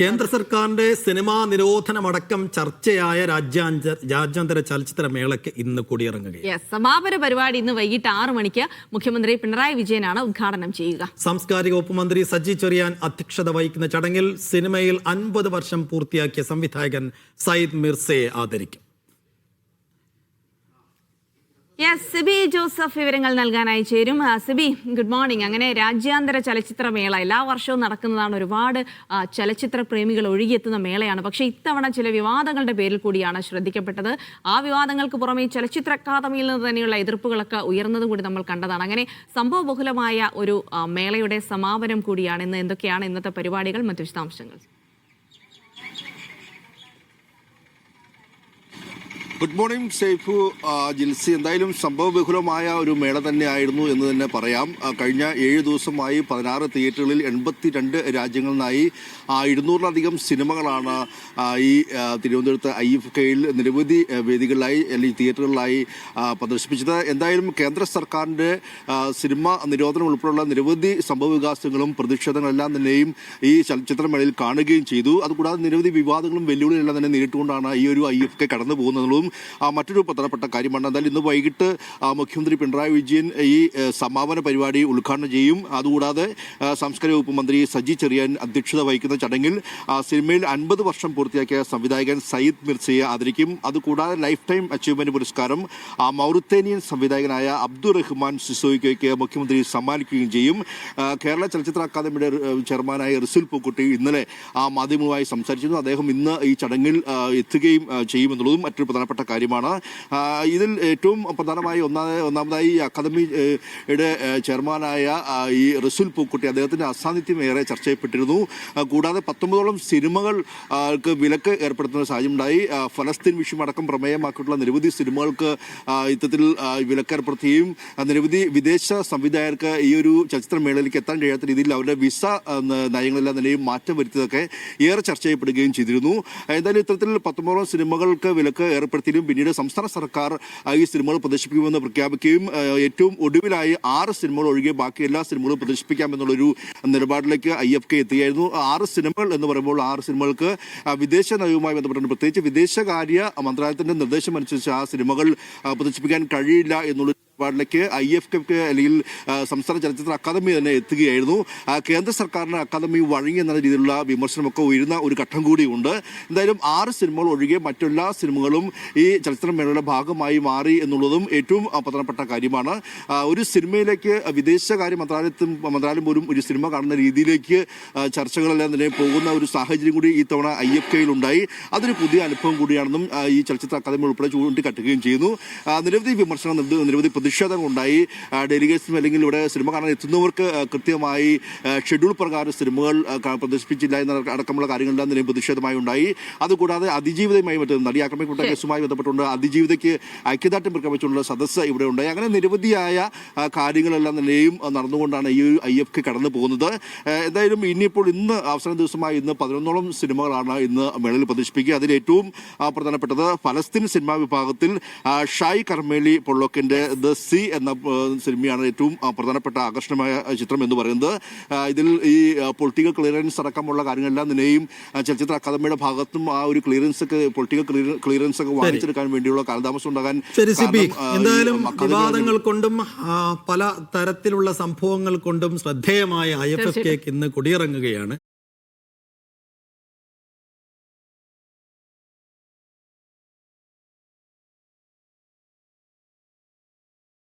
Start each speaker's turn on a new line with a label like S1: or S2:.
S1: കേന്ദ്ര സർക്കാരിന്റെ സിനിമാ നിരോധനമടക്കം ചർച്ചയായ രാജ്യാന്തര രാജ്യാന്തര ചലച്ചിത്ര മേളയ്ക്ക് ഇന്ന് കൊടിയിറങ്ങുകയാണ്.
S2: സമാപന പരിപാടി ഇന്ന് വൈകിട്ട് ആറ് മണിക്ക് മുഖ്യമന്ത്രി പിണറായി വിജയനാണ് ഉദ്ഘാടനം ചെയ്യുക.
S1: സാംസ്കാരിക വകുപ്പ് മന്ത്രി സജി ചെറിയാൻ അധ്യക്ഷത വഹിക്കുന്ന ചടങ്ങിൽ സിനിമയിൽ അൻപത് വർഷം പൂർത്തിയാക്കിയ സംവിധായകൻ സയ്യിദ് മിർസയെ ആദരിക്കും.
S2: യെസ് സിബി ജോസഫ് വിവരങ്ങൾ നൽകാനായി ചേരും. സിബി ഗുഡ് മോർണിംഗ് അങ്ങനെ രാജ്യാന്തര ചലച്ചിത്ര മേള എല്ലാ വർഷവും നടക്കുന്നതാണ് ഒരുപാട് ചലച്ചിത്ര പ്രേമികൾ ഒഴുകിയെത്തുന്ന മേളയാണ്. പക്ഷേ ഇത്തവണ ചില വിവാദങ്ങളുടെ പേരിൽ കൂടിയാണ് ശ്രദ്ധിക്കപ്പെട്ടത്. ആ വിവാദങ്ങൾക്ക് പുറമെ ചലച്ചിത്ര അക്കാദമിയിൽ നിന്ന് തന്നെയുള്ള എതിർപ്പുകളൊക്കെ ഉയർന്നത് കൂടി നമ്മൾ കണ്ടതാണ്. അങ്ങനെ സംഭവബഹുലമായ ഒരു മേളയുടെ സമാപനം കൂടിയാണ് ഇന്ന്. എന്തൊക്കെയാണ് ഇന്നത്തെ പരിപാടികൾ? മറ്റു വിശദാംശങ്ങൾ.
S3: ഗുഡ് മോർണിംഗ് സൈഫു ജിൽസി എന്തായാലും സംഭവബഹുലമായ ഒരു മേള തന്നെയായിരുന്നു എന്ന് തന്നെ പറയാം. കഴിഞ്ഞ ഏഴ് ദിവസമായി പതിനാറ് തിയേറ്ററുകളിൽ എൺപത്തിരണ്ട് രാജ്യങ്ങളിൽ നിന്നായി ആ, ഇരുന്നൂറിലധികം സിനിമകളാണ് ഈ തിരുവനന്തപുരത്ത് ഐ എഫ് കെയിൽ നിരവധി വേദികളിലായി അല്ലെങ്കിൽ തിയേറ്ററുകളിലായി പ്രദർശിപ്പിച്ചത്. എന്തായാലും കേന്ദ്ര സർക്കാരിന്റെ സിനിമ നിരോധനം ഉൾപ്പെടെയുള്ള നിരവധി സംഭവ വികാസങ്ങളും പ്രതിഷേധങ്ങളെല്ലാം തന്നെയും ഈ ചലച്ചിത്രമേളയിൽ കാണുകയും ചെയ്തു. അതുകൂടാതെ നിരവധി വിവാദങ്ങളും വെല്ലുവിളികളെല്ലാം തന്നെ നേരിട്ടുകൊണ്ടാണ് ഈ ഒരു ഐ എഫ് കെ കടന്നു പോകുന്നതും മറ്റൊരു പ്രധാനപ്പെട്ട കാര്യമാണ്. എന്നാൽ ഇന്ന് വൈകിട്ട് മുഖ്യമന്ത്രി പിണറായി വിജയൻ ഈ സമാപന പരിപാടി ഉദ്ഘാടനം ചെയ്യും. അതുകൂടാതെ സംസ്കാര വകുപ്പ് മന്ത്രി സജി ചെറിയാൻ അധ്യക്ഷത വഹിക്കുന്ന ചടങ്ങിൽ സിനിമയിൽ അൻപത് വർഷം പൂർത്തിയാക്കിയ സംവിധായകൻ സയ്യിദ് മിർസയെ ആദരിക്കും. അതുകൂടാതെ ലൈഫ് ടൈം അച്ചീവ്മെന്റ് പുരസ്കാരം മൗറിത്തേനിയൻ സംവിധായകനായ അബ്ദുൾ റഹ്മാൻ സിസോയ്ക്ക് മുഖ്യമന്ത്രി സമ്മാനിക്കുകയും ചെയ്യും. കേരള ചലച്ചിത്ര അക്കാദമിയുടെ ചെയർമാനായ റിസുൽ പൂക്കുട്ടി ഇന്നലെ മാധ്യമവുമായി സംസാരിച്ചിരുന്നു. അദ്ദേഹം ഇന്ന് ഈ ചടങ്ങിൽ എത്തുകയും ചെയ്യുമെന്നുള്ളതും മറ്റൊരു പ്രധാനപ്പെട്ട കാര്യമാണ്. ആ, ഇതിൽ ഏറ്റവും പ്രധാനമായി ഒന്നാമത് ഒന്നാമതായി ഈ അക്കാദമിയുടെ ചെയർമാനായ ഈ റസുൽ പൂക്കുട്ടി അദ്ദേഹത്തിന്റെ അസാന്നിധ്യം ഏറെ ചർച്ച ചെയ്യപ്പെട്ടിരുന്നു. കൂടാതെ പത്തൊമ്പതോളം സിനിമകൾക്ക് വിലക്ക് ഏർപ്പെടുത്തുന്ന സാഹചര്യം ഉണ്ടായി ഫലസ്തീൻ വിഷയം അടക്കം പ്രമേയമാക്കിയിട്ടുള്ള നിരവധി സിനിമകൾക്ക് ഇത്തരത്തിൽ വിലക്ക് ഏർപ്പെടുത്തുകയും നിരവധി വിദേശ സംവിധായകർക്ക് ഈ ഒരു ചലച്ചിത്ര മേളയിലേക്ക് എത്താൻ കഴിയാത്ത രീതിയിൽ അവരുടെ വിസ നയങ്ങളെല്ലാം നിലയും മാറ്റം വരുത്തിയതൊക്കെ ഏറെ ചർച്ച ചെയ്യപ്പെടുകയും ചെയ്തിരുന്നു. എന്തായാലും ഇത്തരത്തിൽ പത്തൊമ്പതോളം സിനിമകൾക്ക് വിലക്ക് ഏർപ്പെടുത്തിയും പിന്നീട് സംസ്ഥാന സർക്കാർ ഈ സിനിമകൾ പ്രദർശിപ്പിക്കുമെന്ന് പ്രഖ്യാപിക്കുകയും ഏറ്റവും ഒടുവിലായി ആറ് സിനിമകൾ ഒഴികെ ബാക്കി എല്ലാ സിനിമകളും പ്രദർശിപ്പിക്കാമെന്നുള്ളൊരു നിലപാടിലേക്ക് ഐ എഫ് കെ എത്തുകയായിരുന്നു. ആറ് സിനിമകൾ എന്ന് പറയുമ്പോൾ ആറ് സിനിമകൾക്ക് വിദേശ നയവുമായി ബന്ധപ്പെട്ട് പ്രത്യേകിച്ച് വിദേശകാര്യ മന്ത്രാലയത്തിന്റെ നിർദ്ദേശം അനുസരിച്ച് ആ സിനിമകൾ പ്രദർശിപ്പിക്കാൻ കഴിയില്ല എന്നുള്ള നിലപാടിലേക്ക് ഐ എഫ് കെക്ക് അല്ലെങ്കിൽ സംസ്ഥാന ചലച്ചിത്ര അക്കാദമി തന്നെ എത്തുകയായിരുന്നു. കേന്ദ്ര സർക്കാരിന് അക്കാദമി വഴങ്ങി എന്ന രീതിയിലുള്ള വിമർശനമൊക്കെ ഉയരുന്ന ഒരു ഘട്ടം കൂടിയുണ്ട്. എന്തായാലും ആറ് സിനിമകൾ ഒഴികെ മറ്റെല്ലാ സിനിമകളും ഈ ചലച്ചിത്രമേളയുടെ ഭാഗമായി മാറി എന്നുള്ളതും ഏറ്റവും പ്രധാനപ്പെട്ട കാര്യമാണ്. ഒരു സിനിമയിലേക്ക് വിദേശകാര്യ മന്ത്രാലയത്തും മന്ത്രാലയം പോലും ഒരു സിനിമ കാണുന്ന രീതിയിലേക്ക് ചർച്ചകളെല്ലാം തന്നെ പോകുന്ന ഒരു സാഹചര്യം കൂടി ഈ തവണ ഐ എഫ് കെയിൽ ഉണ്ടായി. അതൊരു പുതിയ അനുഭവം കൂടിയാണെന്നും ഈ ചലച്ചിത്ര അക്കാദമി ഉൾപ്പെടെ ചൂണ്ടിക്കാട്ടുകയും ചെയ്യുന്നു. നിരവധി വിമർശനം നിരവധി- നിരവധി ഉണ്ടായി ഡെലിഗേറ്റ്സും അല്ലെങ്കിൽ ഇവിടെ സിനിമ കാണാൻ എത്തുന്നവർക്ക് കൃത്യമായി ഷെഡ്യൂൾ പ്രകാരം സിനിമകൾ പ്രദർശിപ്പിച്ചില്ല എന്ന അടക്കമുള്ള കാര്യങ്ങളെല്ലാം നിലയും പ്രതിഷേധമായി ഉണ്ടായി. അതുകൂടാതെ അതിജീവിതമായി മറ്റൊരു നടി ആക്രമിക്കപ്പെട്ട കേസുമായി ബന്ധപ്പെട്ടുകൊണ്ട് അതിജീവിതയ്ക്ക് ഐക്യദാർഢ്യം പ്രഖ്യാപിച്ചുള്ള സദസ്സ് ഇവിടെ ഉണ്ടായി അങ്ങനെ നിരവധിയായ കാര്യങ്ങളെല്ലാം നിലയും നടന്നുകൊണ്ടാണ് ഈ ഐ എഫ് കടന്നു പോകുന്നത്. എന്തായാലും ഇനിയിപ്പോൾ ഇന്ന് അവസാന ദിവസമായി ഇന്ന് പതിനൊന്നോളം സിനിമകളാണ് ഇന്ന് മേളയിൽ പ്രദർശിപ്പിക്കുക. അതിൽ ഏറ്റവും പ്രധാനപ്പെട്ടത് ഫലസ്തീൻ സിനിമാ വിഭാഗത്തിൽ ഷായ് കർമേലി പൊള്ളോക്കിന്റെ ദ സി എന്ന സിനിമയാണ് ഏറ്റവും പ്രധാനപ്പെട്ട ആകർഷണമായ ചിത്രം എന്ന് പറയുന്നത്. ഇതിൽ ഈ പൊളിറ്റിക്കൽ ക്ലിയറൻസ് അടക്കമുള്ള കാര്യങ്ങളെല്ലാം നിന്നെയും ചലച്ചിത്ര അക്കാദമിയുടെ ഭാഗത്തും ആ ഒരു ക്ലിയറൻസ് ഒക്കെ പൊളിറ്റിക്കൽ ക്ലിയറൻസ് ഒക്കെ വാങ്ങിച്ചെടുക്കാൻ വേണ്ടിയുള്ള കാലതാമസം ഉണ്ടാകാൻ
S1: എന്തായാലും വിവാദങ്ങൾ കൊണ്ടും പല തരത്തിലുള്ള സംഭവങ്ങൾ കൊണ്ടും ശ്രദ്ധേയമായ ഐ എഫ് എഫ് കെക്ക് ഇന്ന് കൊടിയിറങ്ങുകയാണ്.